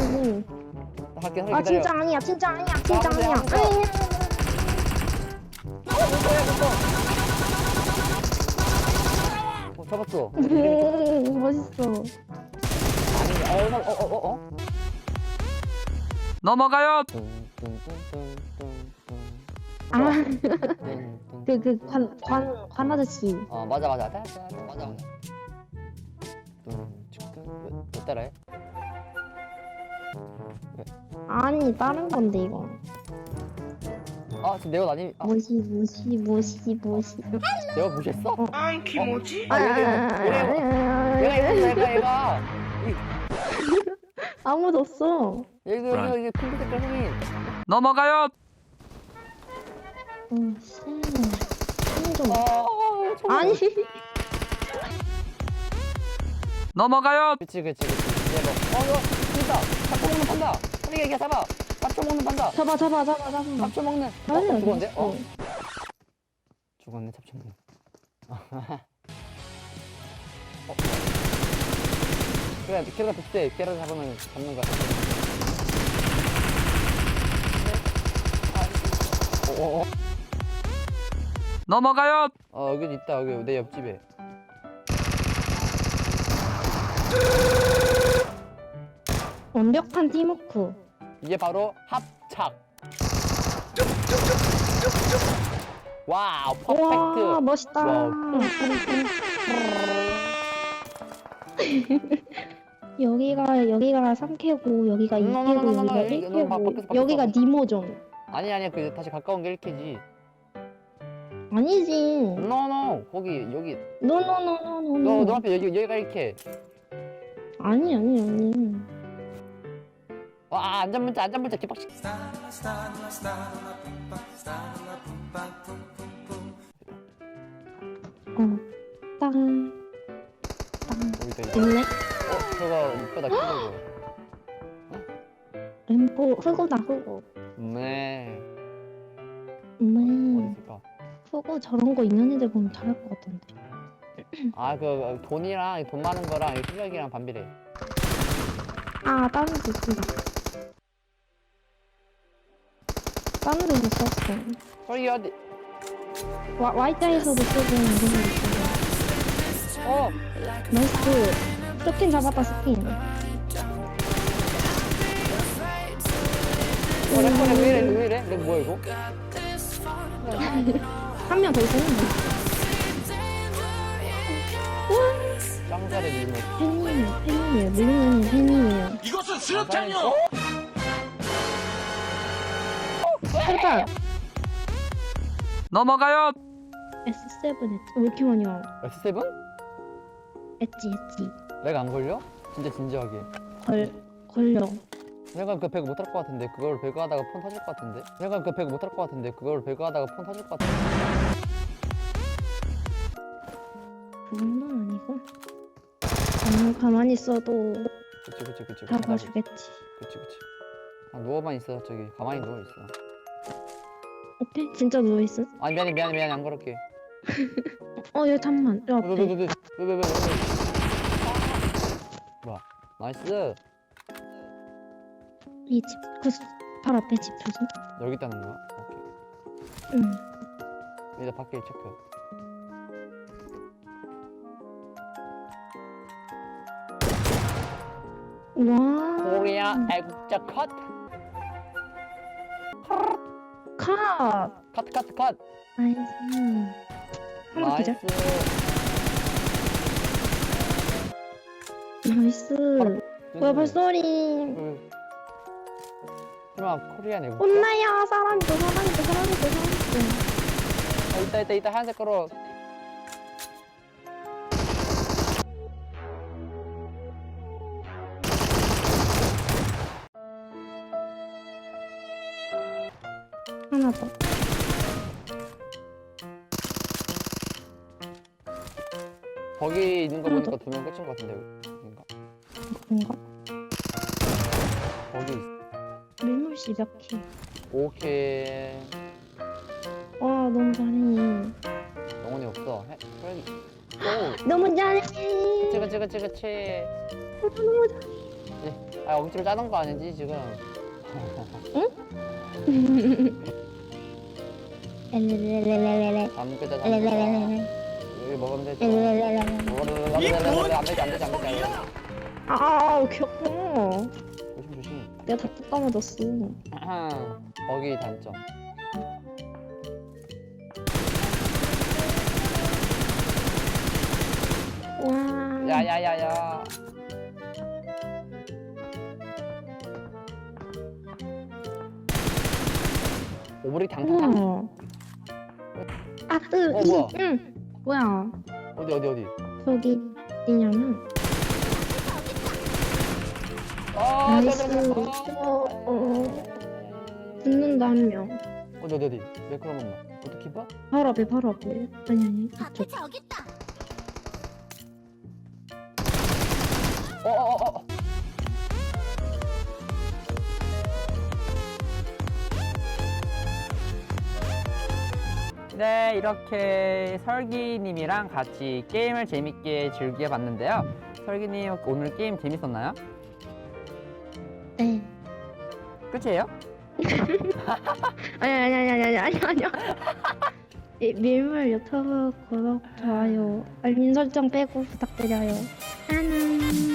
아니. 나 할게 할게 아 기다려 진짜 아니야 진짜 아니야 진짜 해, 아니야. 하면서. 아니야. 어, 잡았어 음, 멋있어. 아니 어 어 어 어 어? 넘어가요. 아, 뚱뚱뚱뚱뚱뚱. 그그관관 관 아저씨. 어 맞아 맞아 맞아 맞아 맞아 뚱뚱뚱 몇 따라해? 아니 다른 건데 이거. 아 지금 내가 아니 아 무시 무시 무시 무시. 내가 무시했어? 아? 아 얘가 얘가 얘가 얘가 얘가 아무도 없어. 얘가 얘가 이게 색깔 형이 넘어가요. 어, 씨. 아 아니. 넘어가요. 그치 그치 그치 얘 뭐, 어 이거 진짜 잡초 먹는 판다 빨리 얘기해 잡아. 잡초 먹는 판다 잡아 잡아 잡아 잡아. 잡초 먹는. 어, 아니, 어 죽었는데? 어. 죽었네 잡초 먹는 어. 그래 키로가 비슷해 키로 잡으면 잡는 거야 어 어 어. 넘어가요. 어 여기 있다. 여기 내 옆집에 완벽한 팀워크. 이게 바로 합착 와우 퍼펙트 와 멋있다. 와우. 여기가 여기가 3캐고 여기가 음, 2캐고 no, no, no, no, 여기가 이거 너무 바- 바뀌었어, 1캐고 바뀌었어. 여기가 니모존. 아니 아니야 그 다시 가까운 게 1캐지 아니지. 노노 거기 여기 너, 노노노노노. 너 앞에 여기 여기가 1캐 아니 아니 아니. 와 안전문자 안전문자 개빡치 어. 땅. 여기다 있네. 어 저거 이쁘다 키보드 램보 흑우다 흑우. 네 어디 음. 있을까 흑우 저런 거 있는 애들 보면 잘할 것 같던데. 아그 돈이랑 돈 많은 거랑 이 실력이랑 반비례 아 다른 데 있다. 다른 데서 썼어. 저기 어디 와 Y자에서도 쓰고 이런 데 쓰고. 어 나이스. 스킨 잡았다 스킨. 어, 렉 거네 왜 이래 왜 이래 렉 뭐야 이거 한 명 더 있었는데. 짱잘해 밀면 팬이에요, 팬이에요. 밀리는 팬이에요. 이것은 수영장이요! 설마 넘어가요. S7 엣지. 왜 이렇게 많이 와? S7? 엣지 엣지. 렉안 걸려? 진짜 진지하게 걸 걸려. 약간 그 배그 못할 것 같은데 그걸 배그 하다가 폰 터질 것 같은데 약간 그 배그 못할 것 같은데 그걸 배그 하다가 폰 터질 것 같은데 그건 아니고. 가만, 가만히 있어도 그치 그치 그치 다 그치 봐주겠지. 그치 그치 아 누워만 있어 저기 가만히 누워 있어 오케이? 진짜 누워있어? 아니 미안해 미안해 미안해 안 그럴게 어, 얘 잠만. 저 앞에. 왜왜 왜 왜 왜 왜 뭐야 나이스 이 집, 그, 바로 앞에 집 조심. 여기 있다는 거야? 오케이 응. 일단 밖에 체크 와. 코리아 애국자 컷 컷. 커트 커트 컷 나이스. 하나 나이스 기절. 나이스. 뭐야, 코리안 애국자? 혼나야, 사람이 또 사람이 또 사람이 또 사람이 또. 어, 있다 있다 있다 하얀색 거로 하나 더. 거기 있는 거 하나 보니까 두명 끝인 것 같은데 여긴가? 뭔가? 거기 있... 밀물 시작해. 오케이 와, 너무 잘해. 영혼이 없어 해 그래 오 너무 잘해. 그치 그치 그치 그치 너무 잘해. 아 억지로 짜는 거 아니지 지금 엘 짜자 엘레레레레레. 여기 먹으면 되지. 안 되지 안 되지 안 되지 안 되지 아, 귀엽다. 조심 조심 내가 다 뜯어맞았어. 거기 단점 와. 야야야야 오브리 우와. 아, 으, 어, 이, 뭐야? 응. 뭐야? 어디 어디 어디 저기 있냐면. 아 나이스. 떨어졌어. 어, 어. 붙는다 한 명. 어디 어디 어디 매크로 한 번만 어떻게 봐? 바로 앞에 바로 앞에. 아니 아니. 앞에 이쪽. 저기 있다. 어어어어 네, 이렇게 설기님이랑 같이 게임을 재밌게 즐겨봤는데요. 설기님 오늘 게임 재밌었나요? 네. 끝이에요? 아니 아니 아니 아니 아니 아니. 이 밀물 유튜브 구독 좋아요 알림 설정 빼고 부탁드려요. 안녕.